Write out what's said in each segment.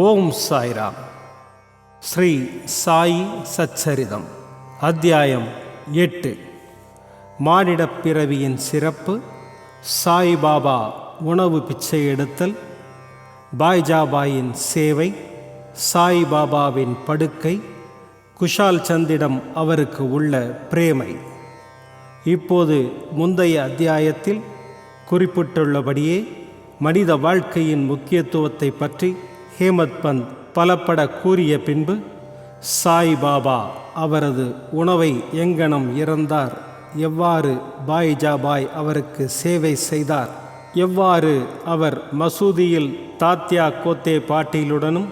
ஓம் சாய்ராம் ஸ்ரீ சாயி சச்சரிதம் அத்தியாயம் எட்டு. மானிடப் பிறவியின் சிறப்பு சாய்பாபா உணவு பிச்சை எடுத்தல் பாய்ஜாபாயின் சேவை சாய்பாபாவின் படுக்கை குஷால் சந்திடம் அவருக்கு உள்ள பிரேமை. இப்போது முந்தைய அத்தியாயத்தில் குறிப்பிட்டுள்ளபடியே மனித வாழ்க்கையின் முக்கியத்துவத்தை பற்றி ஹேமத் பந்த் பலப்பட கூறிய பின்பு சாய் பாபா அவரது உணவை எங்கனம் இறந்தார்? எவ்வாறு பாய் ஜாபாய் அவருக்கு சேவை செய்தார்? எவ்வாறு அவர் மசூதியில் தாத்யா கோத்தே பாட்டீலுடனும்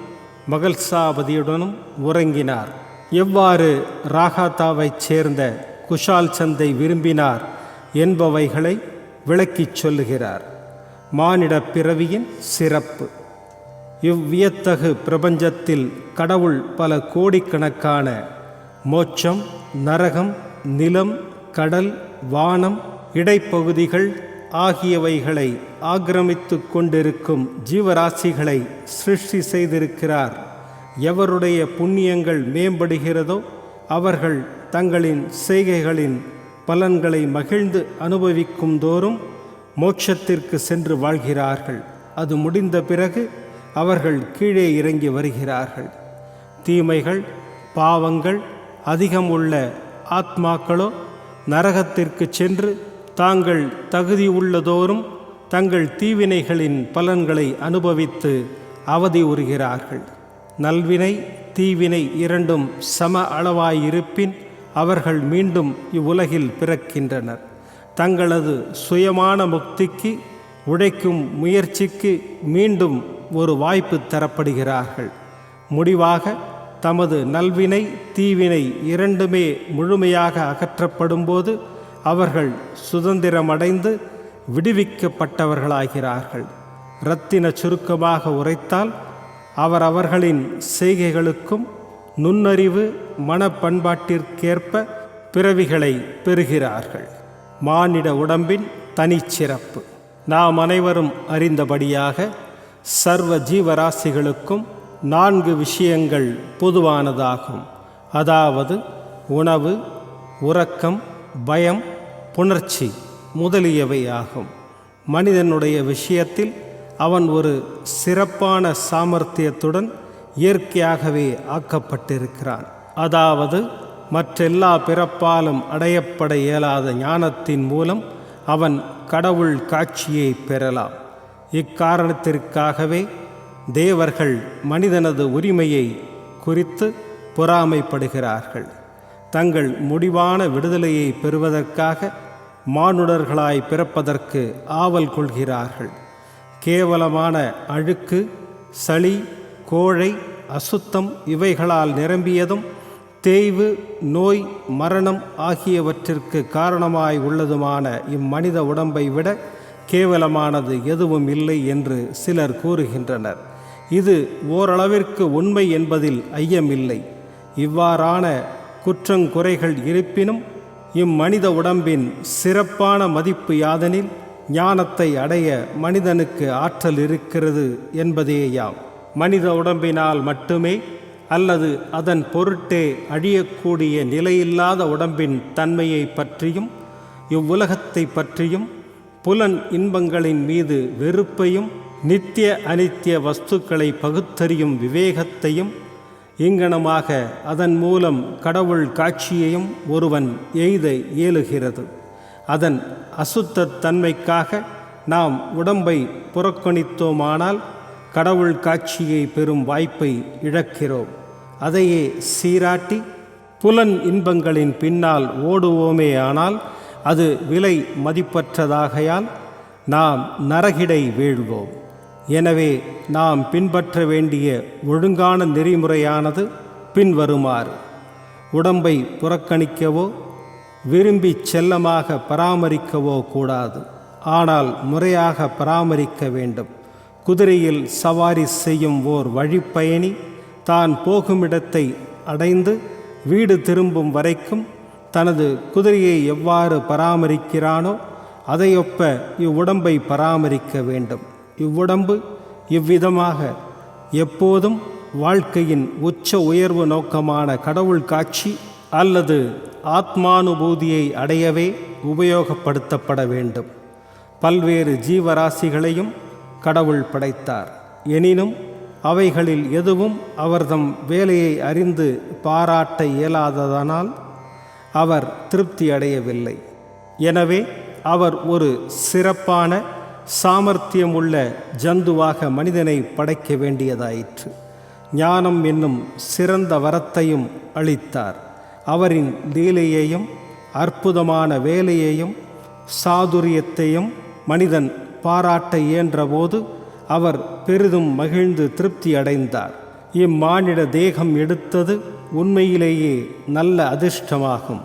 மகள்சாபதியுடனும் உறங்கினார்? எவ்வாறு ராகாத்தாவைச் சேர்ந்த குஷால் சந்தை விரும்பினார்? என்பவைகளை விளக்கிச் சொல்லுகிறார். மானிடப் பிறவியின் சிறப்பு. இவ்வியத்தகு பிரபஞ்சத்தில் கடவுள் பல கோடிக்கணக்கான மோட்சம் நரகம் நிலம் கடல் வானம் இடைப்பகுதிகள் ஆகியவைகளை ஆக்கிரமித்து கொண்டிருக்கும் ஜீவராசிகளை சிருஷ்டி செய்திருக்கிறார். எவருடைய புண்ணியங்கள் மேம்படுகிறதோ அவர்கள் தங்களின் செய்கைகளின் பலன்களை மகிழ்ந்து அனுபவிக்கும் தோறும் மோட்சத்திற்கு சென்று வாழ்கிறார்கள். அது முடிந்த பிறகு அவர்கள் கீழே இறங்கி வருகிறார்கள். தீமைகள் பாவங்கள் அதிகம் உள்ள ஆத்மாக்களோ நரகத்திற்கு சென்று தாங்கள் தகுதி உள்ளதோறும் தங்கள் தீவினைகளின் பலன்களை அனுபவித்து அவதி உறுகிறார்கள். நல்வினை தீவினை இரண்டும் சம அளவாயிருப்பின் அவர்கள் மீண்டும் இவ்வுலகில் பிறக்கின்றனர். தங்களது சுயமான முக்திக்கு உழைக்கும் முயற்சிக்கு மீண்டும் ஒரு வாய்ப்பு தரப்படுகிறார்கள். முடிவாக தமது நல்வினை தீவினை இரண்டுமே முழுமையாக அகற்றப்படும்போது அவர்கள் சுதந்திரமடைந்து விடுவிக்கப்பட்டவர்களாகிறார்கள். இரத்தின சுருக்கமாக உரைத்தால் அவரவர்களின் செய்கைகளுக்கும் நுண்ணறிவு மனப்பண்பாட்டிற்கேற்ப பிறவிகளை பெறுகிறார்கள். மானிட உடம்பின் தனிச்சிறப்பு. நாம் அனைவரும் அறிந்தபடியாக சர்வ ஜீவராசிகளுக்கும் நான்கு விஷயங்கள் பொதுவானதாகும். அதாவது உணவு உறக்கம் பயம் புணர்ச்சி முதலியவை ஆகும். மனிதனுடைய விஷயத்தில் அவன் ஒரு சிறப்பான சாமர்த்தியத்துடன் இயற்கையாகவே ஆக்கப்பட்டிருக்கிறான். அதாவது மற்றெல்லா பிறப்பாலும் அடையப்பட இயலாத ஞானத்தின் மூலம் அவன் கடவுள் காட்சியை பெறலாம். இக்காரணத்திற்காகவே தேவர்கள் மனிதனது உரிமையை குறித்து பொறாமைப்படுகிறார்கள். தங்கள் முடிவான விடுதலையை பெறுவதற்காக மானுடர்களாய் பிறப்பதற்கு ஆவல் கொள்கிறார்கள். கேவலமான அழுக்கு சளி கோழை அசுத்தம் இவைகளால் நிரம்பியதும் தேய்வு நோய் மரணம் ஆகியவற்றிற்கு காரணமாய் உள்ளதுமான இம்மனித உடம்பை விட கேவலமானது எதுவும் இல்லை என்று சிலர் கூறுகின்றனர். இது ஓரளவிற்கு உண்மை என்பதில் ஐயமில்லை. இவ்வாறான குற்றங்குறைகள் இருப்பினும் இம்மனித உடம்பின் சிறப்பான மதிப்பு யாதெனில் ஞானத்தை அடைய மனிதனுக்கு ஆற்றல் இருக்கிறது என்பதேயாம். மனித உடம்பினால் மட்டுமே அல்லது அதன் பொருட்டே அழியக்கூடிய நிலையில்லாத உடம்பின் தன்மையை பற்றியும் இவ்வுலகத்தை பற்றியும் புலன் இன்பங்களின் மீது வெறுப்பையும் நித்திய அனித்திய வஸ்துக்களை பகுத்தறியும் விவேகத்தையும் இங்கனமாக அதன் மூலம் கடவுள் காட்சியையும் ஒருவன் எய்த இயலுகிறது. அதன் அசுத்தத்தன்மைக்காக நாம் உடம்பை புறக்கணித்தோமானால் கடவுள் காட்சியை பெறும் வாய்ப்பை இழக்கிறோம். அதையே சீராட்டி புலன் இன்பங்களின் பின்னால் ஓடுவோமே ஆனால் அது விலை மதிப்பற்றதாகையால் நாம் நரகிடை வீழ்வோம். எனவே நாம் பின்பற்ற வேண்டிய ஒழுங்கான நெறிமுறையானது பின்வருமாறு. உடம்பை புறக்கணிக்கவோ விரும்பி செல்லமாக பராமரிக்கவோ கூடாது. ஆனால் முறையாக பராமரிக்க வேண்டும். குதிரையில் சவாரி செய்யும் ஓர் வழிப்பயணி தான் போகுமிடத்தை அடைந்து வீடு திரும்பும் வரைக்கும் தனது குதிரையை எவ்வாறு பராமரிக்கிறானோ அதையொப்ப இவ்வுடம்பை பராமரிக்க வேண்டும். இவ்வுடம்பு இவ்விதமாக எப்போதும் வாழ்க்கையின் உச்ச உயர்வு நோக்கமான கடவுள் காட்சி அல்லது ஆத்மானுபூதியை அடையவே உபயோகப்படுத்தப்பட வேண்டும். பல்வேறு ஜீவராசிகளையும் கடவுள் படைத்தார். எனினும் அவைகளில் எதுவும் அவர்தம் வேலையை அறிந்து பாராட்ட இயலாததனால் அவர் திருப்தி அடையவில்லை. எனவே அவர் ஒரு சிறப்பான சாமர்த்தியமுள்ள ஜந்துவாக மனிதனை படைக்க வேண்டியதாயிற்று. ஞானம் என்னும் சிறந்த வரத்தையும் அளித்தார். அவரின் லீலையையும் அற்புதமான வேலையையும் சாதுரியத்தையும் மனிதன் பாராட்ட இயன்றபோது அவர் பெரிதும் மகிழ்ந்து திருப்தி அடைந்தார். இம்மானிட தேகம் எடுத்தது உண்மையிலேயே நல்ல அதிர்ஷ்டமாகும்.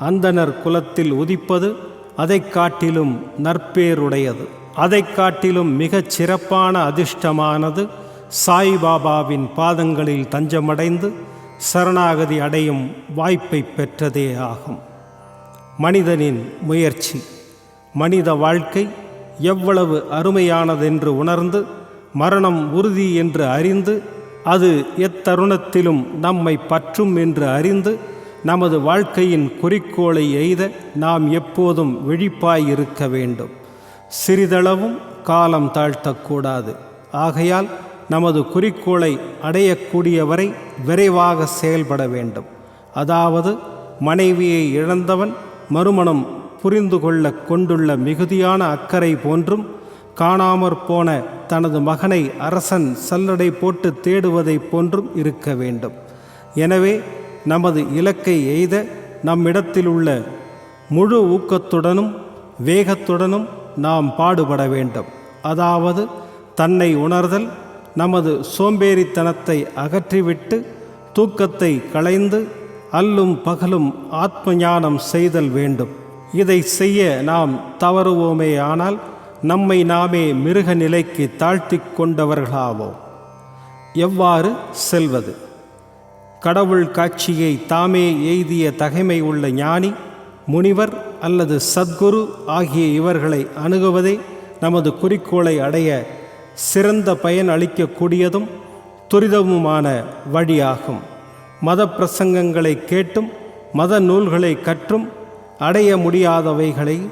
அந்தனர் குலத்தில் உதிப்பது அதை காட்டிலும் நற்பேருடையது. அதைக் காட்டிலும் மிகச் சிறப்பான அதிர்ஷ்டமானது சாய்பாபாவின் பாதங்களில் தஞ்சமடைந்து சரணாகதி அடையும் வாய்ப்பை பெற்றதே ஆகும். மனிதனின் முயற்சி. மனித வாழ்க்கை எவ்வளவு அருமையானதென்று உணர்ந்து மரணம் உறுதி என்று அறிந்து அது எத்தருணத்திலும் நம்மை பற்றும் என்று அறிந்து நமது வாழ்க்கையின் குறிக்கோளை எய்த நாம் எப்போதும் விழிப்பாய் இருக்க வேண்டும். சிறிதளவும் காலம் தாழ்த்தக்கூடாது. ஆகையால் நமது குறிக்கோளை அடையக்கூடியவரை விரைவாக செயல்பட வேண்டும். அதாவது மனைவியை இழந்தவன் மறுமணம் புரிந்து கொள்ள கொண்டுள்ள மிகுதியான அக்கறை போன்றும் காணாமற் போன தனது மகனை அரசன் சல்லடை போட்டு தேடுவதைப் போன்றும் இருக்க வேண்டும். எனவே நமது இலக்கை எய்த நம்மிடத்தில் உள்ள முழு ஊக்கத்துடனும் வேகத்துடனும் நாம் பாடுபட வேண்டும். அதாவது தன்னை உணர்தல் நமது சோம்பேறித்தனத்தை அகற்றிவிட்டு தூக்கத்தை களைந்து அல்லும் பகலும் ஆத்ம ஞானம் செய்தல் வேண்டும். இதை செய்ய நாம் தவறுவோமே ஆனால் நம்மை நாமே மிருக நிலைக்கு தாழ்த்தி கொண்டவர்களாவோம். எவ்வாறு? செல்வது. கடவுள் காட்சியை தாமே எய்திய தகைமை உள்ள ஞானி முனிவர் அல்லது சத்குரு ஆகிய இவர்களை அணுகுவதே நமது குறிக்கோளை அடைய சிறந்த பயன் அளிக்கக்கூடியதும் துரிதமுமான வழியாகும். மத பிரசங்கங்களை கேட்டும் மத நூல்களை கற்றும் அடைய முடியாதவைகளை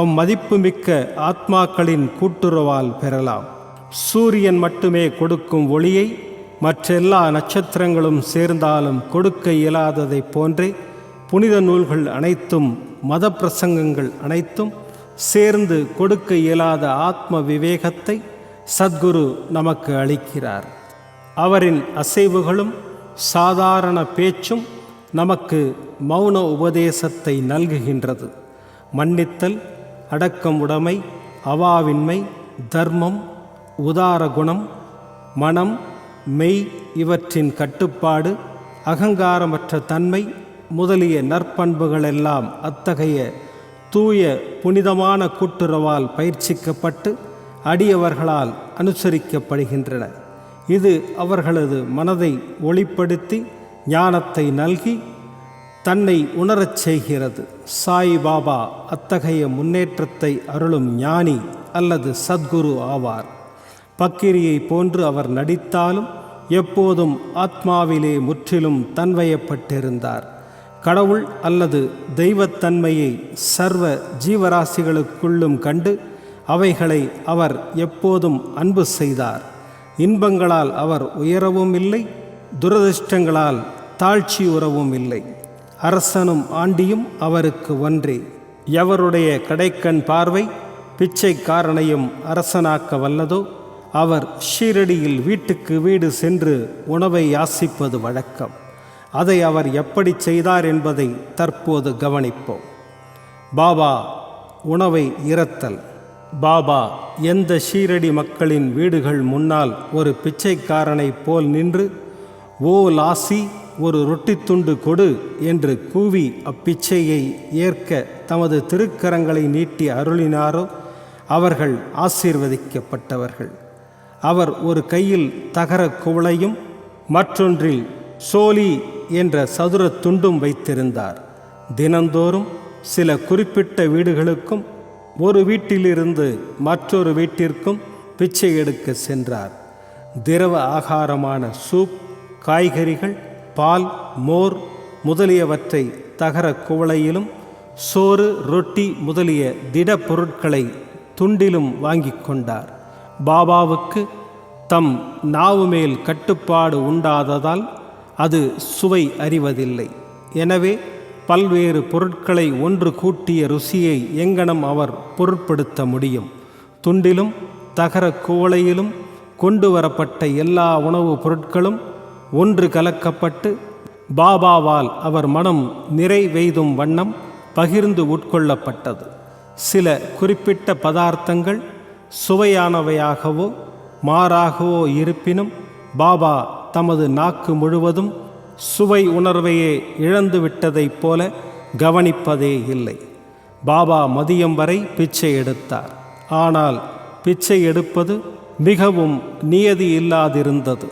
அம்மதிப்புமிக்க ஆத்மாக்களின் கூட்டுறவால் பெறலாம். சூரியன் மட்டுமே கொடுக்கும் ஒளியை மற்றெல்லா நட்சத்திரங்களும் சேர்ந்தாலும் கொடுக்க இயலாததைப் போன்றே புனித நூல்கள் அனைத்தும் மத பிரசங்கங்கள் அனைத்தும் சேர்ந்து கொடுக்க இயலாத ஆத்ம விவேகத்தை சத்குரு நமக்கு அளிக்கிறார். அவரின் அசைவுகளும் சாதாரண பேச்சும் நமக்கு மௌன உபதேசத்தை நல்குகின்றது. மன்னித்தல் அடக்கம் உடைமை அவாவின்மை தர்மம் உதார குணம் மனம் மெய் இவற்றின் கட்டுப்பாடு அகங்காரமற்ற தன்மை முதலிய நற்பண்புகளெல்லாம் அத்தகைய தூய புனிதமான கூட்டுறவால் பயிற்சிக்கப்பட்டு அடியவர்களால் அனுசரிக்கப்படுகின்றன. இது அவர்களது மனதை ஒளிப்படுத்தி ஞானத்தை நல்கி தன்னை உணரச் செய்கிறது. சாய் பாபா அத்தகைய முன்னேற்றத்தை அருளும் ஞானி அல்லது சத்குரு ஆவார். பக்கிரியை போன்று அவர் நடித்தாலும் எப்போதும் ஆத்மாவிலே முற்றிலும் தன்வயப்பட்டிருந்தார். கடவுள் அல்லது தெய்வத்தன்மையை சர்வ ஜீவராசிகளுக்குள்ளும் கண்டு அவைகளை அவர் எப்போதும் அன்பு செய்தார். இன்பங்களால் அவர் உயரவும் இல்லை துரதிர்ஷ்டங்களால் தாழ்ச்சி உறவும் இல்லை அரசனும் ஆண்டியும் அவருக்கு ஒன்றே. எவருடைய கடைக்கண் பார்வை பிச்சைக்காரனையும் அரசனாக்க வல்லதோ அவர் ஷீரடியில் வீட்டுக்கு வீடு சென்று உணவை யாசிப்பது வழக்கம். அதை அவர் எப்படி செய்தார் என்பதை தற்போது கவனிப்போம். பாபா உணவை இறத்தல் பாபா எந்த ஷீரடி மக்களின் வீடுகள் முன்னால் ஒரு பிச்சைக்காரனைப் போல் நின்று ஓ லாசி ஒரு ரொட்டி துண்டு கொடு என்று கூவி அப்பிச்சையை ஏற்க தமது திருக்கரங்களை நீட்டி அருளினாரோ அவர்கள் ஆசீர்வதிக்கப்பட்டவர்கள். அவர் ஒரு கையில் தகர குவளையும் மற்றொன்றில் சோலி என்ற சதுர துண்டும் வைத்திருந்தார். தினந்தோறும் சில குறிப்பிட்ட வீடுகளுக்கும் ஒரு வீட்டிலிருந்து மற்றொரு வீட்டிற்கும் பிச்சை எடுக்க சென்றார். திரவ ஆகாரமான சூப் காய்கறிகள் பால் மோர் முதலியவற்றை தகர குவளையிலும் சோறு ரொட்டி முதலிய திட பொருட்களை துண்டிலும் வாங்கிக் கொண்டார். பாபாவுக்கு தம் நாவு மேல் கட்டுப்பாடு உண்டாததால் அது சுவை அறிவதில்லை. எனவே பல்வேறு பொருட்களை ஒன்று கூட்டிய ருசியை எங்கனம் அவர் பொருட்படுத்த முடியும். துண்டிலும் தகர குவளையிலும் கொண்டு வரப்பட்ட எல்லா உணவுப் பொருட்களும் ஒன்று கலக்கப்பட்டு பாபாவால் அவர் மனம் நிறைவெய்தும் வண்ணம் பகிர்ந்து உட்கொள்ளப்பட்டது. சில குறிப்பிட்ட பதார்த்தங்கள் சுவையானவையாகவோ மாறாகவோ இருப்பினும் பாபா தமது நாக்கு முழுவதும் சுவை உணர்வையே இழந்துவிட்டதைப் போல கவனிப்பதே இல்லை. பாபா மதியம் வரை பிச்சை எடுத்தார். ஆனால் பிச்சை எடுப்பது மிகவும் நியதி இல்லாதிருந்தது.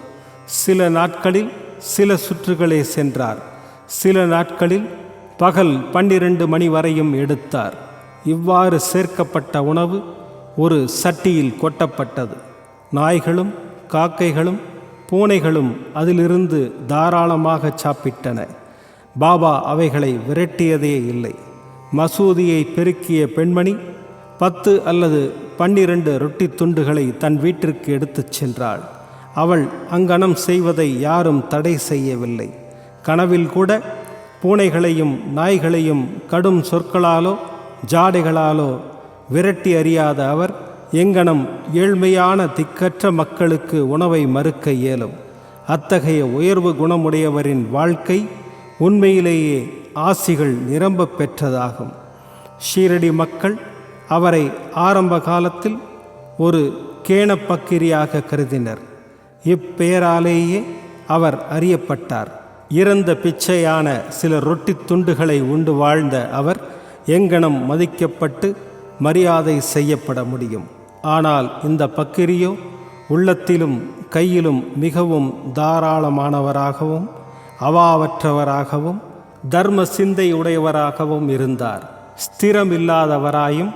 சில நாட்களில் சில சுற்றுகளே சென்றார். சில நாட்களில் பகல் பன்னிரண்டு மணி வரையும் எடுத்தார். இவ்வாறு சேர்க்கப்பட்ட உணவு ஒரு சட்டியில் கொட்டப்பட்டது. நாய்களும் காக்கைகளும் பூனைகளும் அதிலிருந்து தாராளமாக சாப்பிட்டன. பாபா அவைகளை விரட்டியதே இல்லை. மசூதியை பெருக்கிய பெண்மணி பத்து அல்லது பன்னிரண்டு ரொட்டி துண்டுகளை தன் வீட்டிற்கு எடுத்துச் சென்றாள். அவள் அங்கனம் செய்வதை யாரும் தடை செய்யவில்லை. கனவில் கூட பூனைகளையும் நாய்களையும் கடும் சொற்களாலோ ஜாடைகளாலோ விரட்டி அறியாத அவர் எங்கனம் ஏழ்மையான திக்கற்ற மக்களுக்கு உணவை மறுக்க இயலும். அத்தகைய உயர்வு குணமுடையவரின் வாழ்க்கை உண்மையிலேயே ஆசிகள் நிரம்பப் பெற்றதாகும். ஷீரடி மக்கள் அவரை ஆரம்ப காலத்தில் ஒரு கேணப்பக்கிரியாக கருதினர். இப்பெயராலேயே அவர் அறியப்பட்டார். இறந்த பிச்சையான சில ரொட்டி துண்டுகளை உண்டு வாழ்ந்த அவர் எங்கனம் மதிக்கப்பட்டு மரியாதை செய்யப்பட முடியும். ஆனால் இந்த பக்கிரியோ உள்ளத்திலும் கையிலும் மிகவும் தாராளமானவராகவும் அவாவற்றவராகவும் தர்ம சிந்தை உடையவராகவும் இருந்தார். ஸ்திரமில்லாதவராயும்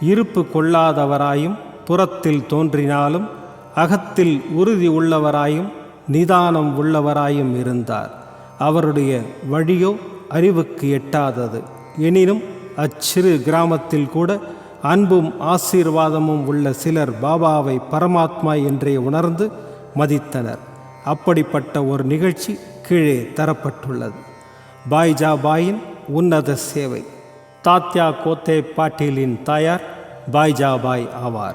இருப்பு கொள்ளாதவராயும் புறத்தில் தோன்றினாலும் அகத்தில் உறுதி உள்ளவராயும் நிதானம் உள்ளவராயும் இருந்தார். அவருடைய வழியோ அறிவுக்கு எட்டாதது. எனினும் அச்சிறு கிராமத்தில் கூட அன்பும் ஆசீர்வாதமும் உள்ள சிலர் பாபாவை பரமாத்மா என்றே உணர்ந்து மதித்தனர். அப்படிப்பட்ட ஒரு நிகழ்ச்சி கீழே தரப்பட்டுள்ளது. பாய்ஜா பாயின் உன்னத சேவை. தாத்யா கோத்தே பாட்டீலின் தாயார் பாய்ஜாபாய் ஆவார்.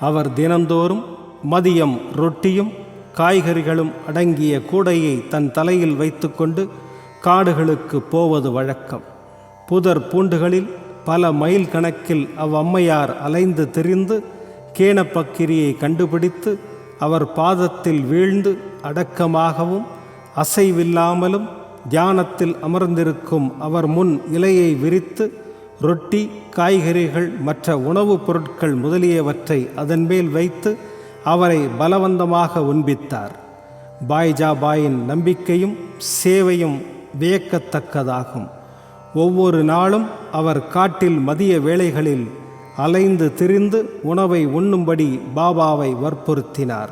அவர் தினந்தோறும் மதியம் ரொட்டியும் காய்கறிகளும் அடங்கிய கூடையை தன் தலையில் வைத்துக்கொண்டு காடுகளுக்கு போவது வழக்கம். புதர் பூண்டுகளில் பல மைல் கணக்கில் அவ்வம்மையார் அலைந்து திரிந்து கேணப்பக்கிரியை கண்டுபிடித்து அவர் பாதத்தில் வீழ்ந்து அடக்கமாகவும் அசைவில்லாமலும் தியானத்தில் அமர்ந்திருக்கும் அவர் முன் இலையை விரித்து ரொட்டி காய்கறிகள் மற்ற உணவுப் பொருட்கள் முதலியவற்றை அதன் மேல் வைத்து அவரை பலவந்தமாக உண்பித்தார். பாய்ஜா பாயின் நம்பிக்கையும் சேவையும் வியக்கத்தக்கதாகும். ஒவ்வொரு நாளும் அவர் காட்டில் மதிய வேளைகளில் அலைந்து திரிந்து உணவை உண்ணும்படி பாபாவை வற்புறுத்தினார்.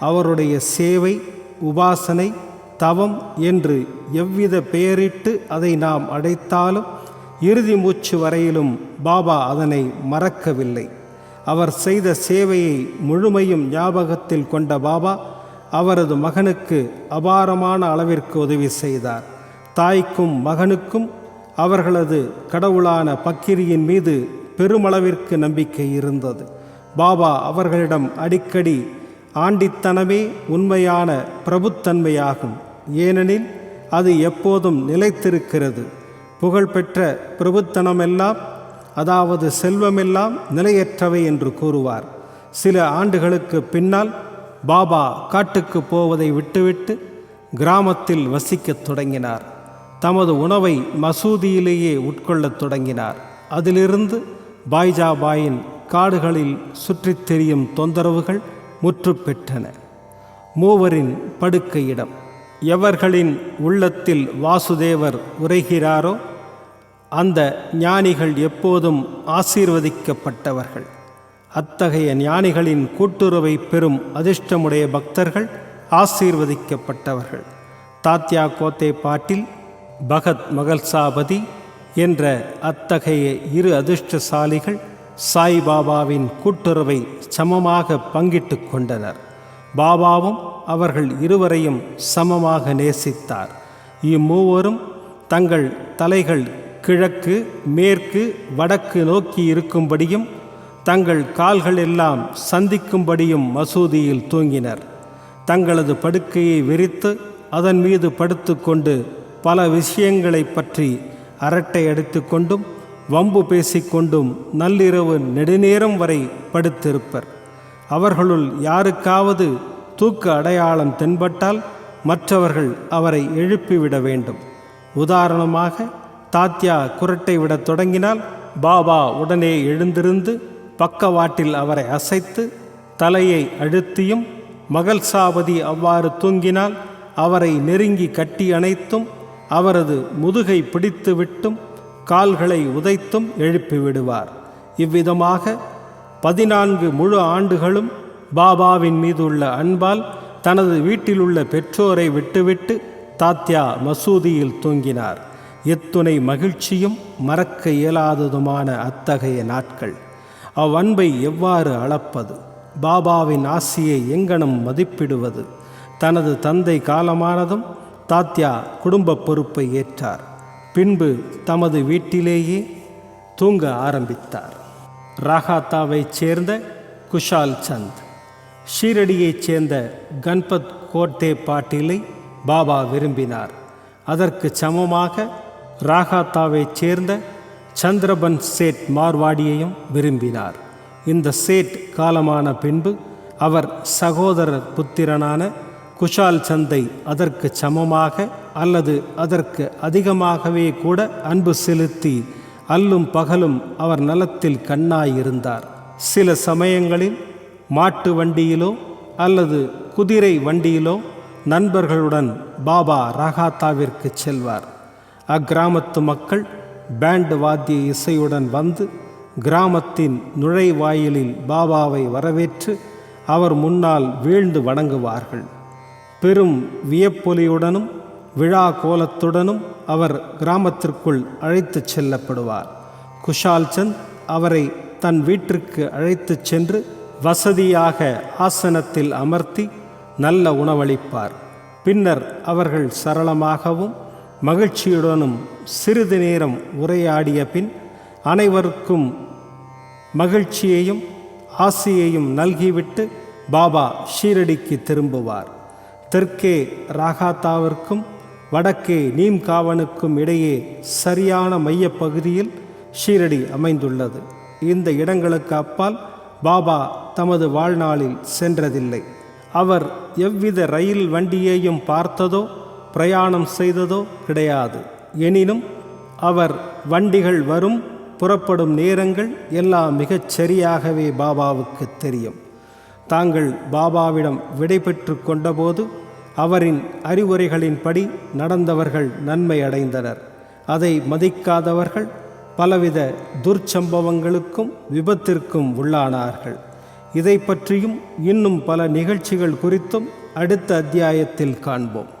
அவருடைய சேவை உபாசனை தவம் என்று எவ்வித பெயரிட்டு அதை நாம் அடைத்தாலும் இறுதி மூச்சு வரையிலும் பாபா அதனை மறக்கவில்லை. அவர் செய்த சேவையை முழுமையும் ஞாபகத்தில் கொண்ட பாபா அவரது மகனுக்கு அபாரமான அளவிற்கு உதவி செய்தார். தாய்க்கும் மகனுக்கும் அவர்களது கடவுளான பக்கிரியின் மீது பெருமளவிற்கு நம்பிக்கை இருந்தது. பாபா அவர்களிடம் அடிக்கடி ஆண்டித்தனமே உண்மையான பிரபுத்தன்மையாகும். ஏனெனில் அது எப்போதும் நிலைத்திருக்கிறது. புகழ்பெற்ற பிரபுத்தனமெல்லாம் அதாவது செல்வமெல்லாம் நிலையற்றவை என்று கூறுவார். சில ஆண்டுகளுக்கு பின்னால் பாபா காட்டுக்கு போவதை விட்டுவிட்டு கிராமத்தில் வசிக்கத் தொடங்கினார். தமது உணவை மசூதியிலேயே உட்கொள்ளத் தொடங்கினார். அதிலிருந்து பாய்ஜாபாயின் காடுகளில் சுற்றித் தெரியும் தொந்தரவுகள் முற்று பெற்றன. மூவரின் படுக்கையிடம் எவர்களின் உள்ளத்தில் வாசுதேவர் உரைகிறாரோ அந்த ஞானிகள் எப்போதும் ஆசீர்வதிக்கப்பட்டவர்கள். அத்தகைய ஞானிகளின் கூட்டுறவை பெறும் அதிர்ஷ்டமுடைய பக்தர்கள் ஆசீர்வதிக்கப்பட்டவர்கள். தாத்யா கோத்தே பாட்டில் பகத் மகல்சாபதி என்ற அத்தகைய இரு அதிர்ஷ்டசாலிகள் சாய்பாபாவின் கூட்டுறவை சமமாக பங்கிட்டு கொண்டனர். பாபாவும் அவர்கள் இருவரையும் சமமாக நேசித்தார். இம்மூவரும் தங்கள் தலைகள் கிழக்கு மேற்கு வடக்கு நோக்கி இருக்கும்படியும் தங்கள் கால்கள் எல்லாம் சந்திக்கும்படியும் மசூதியில் தூங்கினர். தங்களது படுக்கையை விரித்து அதன் மீது படுத்துக்கொண்டு பல விஷயங்களைப் பற்றி அரட்டை அடித்துக்கொண்டும் வம்பு பேசிக்கொண்டும் நள்ளிரவு நெடுநேரம் வரை படுத்திருப்பர். அவர்களுள் யாருக்காவது தூக்க அடையாளம் தென்பட்டால் மற்றவர்கள் அவரை எழுப்பிவிட வேண்டும். உதாரணமாக தாத்யா குரட்டை விடத் தொடங்கினால் பாபா உடனே எழுந்திருந்து பக்கவாட்டில் அவரை அசைத்து தலையை அழுத்தியும் மகள் சாவதி அவ்வாறு தூங்கினால் அவரை நெருங்கி கட்டி அணைத்தும் அவரது முதுகை பிடித்துவிட்டும் கால்களை உதைத்தும் எழுப்பிவிடுவார் இவ்விதமாக பதினான்கு முழு ஆண்டுகளும் பாபாவின் மீது உள்ள அன்பால் தனது வீட்டிலுள்ள பெற்றோரை விட்டுவிட்டு தாத்யா மசூதியில் தூங்கினார். எத்துணை மகிழ்ச்சியும் மறக்க இயலாததுமான அத்தகைய நாட்கள். அவ்வன்பை எவ்வாறு அளப்பது? பாபாவின் ஆசியை எங்கனம் மதிப்பிடுவது? தனது தந்தை காலமானதும் தாத்யா குடும்ப பொறுப்பை ஏற்றார். பின்பு தமது வீட்டிலேயே தூங்க ஆரம்பித்தார். ராகாத்தாவைச் சேர்ந்த குஷால் சந்த் ஷீரடியைச் சேர்ந்த கண்பத் கோட்டே பாட்டீலை பாபா விரும்பினார். அதற்கு சமமாக ராகாத்தாவைச் சேர்ந்த சந்திரபன் சேட் மார்வாடியையும் விரும்பினார். இந்த சேட் காலமான பின்பு அவர் சகோதரர் புத்திரனான குஷால் சந்தை அதற்கு சமமாக அல்லது அதற்கு அதிகமாகவே கூட அன்பு செலுத்தி அல்லும் பகலும் அவர் நலத்தில் கண்ணாயிருந்தார். சில சமயங்களில் மாட்டு வண்டியிலோ அல்லது குதிரை வண்டியிலோ நண்பர்களுடன் பாபா ராகாத்தாவிற்கு செல்வார். அக்கிராமத்து மக்கள் பேண்ட் வாத்திய இசையுடன் வந்து கிராமத்தின் நுழைவாயிலில் பாபாவை வரவேற்று அவர் முன்னால் வீழ்ந்து வணங்குவார்கள். பெரும் வியப்பொலியுடனும் விழா கோலத்துடனும் அவர் கிராமத்திற்குள் அழைத்துச் செல்லப்படுவார். குஷால் சந்த் அவரை தன் வீட்டிற்கு அழைத்துச் சென்று வசதியாக ஆசனத்தில் அமர்த்தி நல்ல உணவளிப்பார். பின்னர் அவர்கள் சரளமாகவும் மகிழ்ச்சியுடனும் சிறிது நேரம் உரையாடிய பின் அனைவருக்கும் மகிழ்ச்சியையும் ஆசியையும் நல்கிவிட்டு பாபா ஷீரடிக்கு திரும்புவார். தெற்கே ராகாத்தாவிற்கும் வடக்கே நீம்காவனுக்கும் இடையே சரியான மையப்பகுதியில் ஷீரடி அமைந்துள்ளது. இந்த இடங்களுக்கு அப்பால் பாபா தமது வாழ்நாளில் சென்றதில்லை. அவர் எவ்வித ரயில் வண்டியையும் பார்த்ததோ பிரயாணம் செய்ததோ கிடையாது. எனினும் அவர் வண்டிகள் வரும் புறப்படும் நேரங்கள் எல்லாம் மிகச் சரியாகவே பாபாவுக்கு தெரியும். தாங்கள் பாபாவிடம் விடைபெற்று கொண்டபோது அவரின் அறிவுரைகளின்படி நடந்தவர்கள் நன்மை அடைந்தனர். அதை மதிக்காதவர்கள் பலவித துர்ச்சம்பவங்களுக்கும் விபத்திற்கும் உள்ளானார்கள். இதை பற்றியும் இன்னும் பல நிகழ்ச்சிகள் குறித்தும் அடுத்த அத்தியாயத்தில் காண்போம்.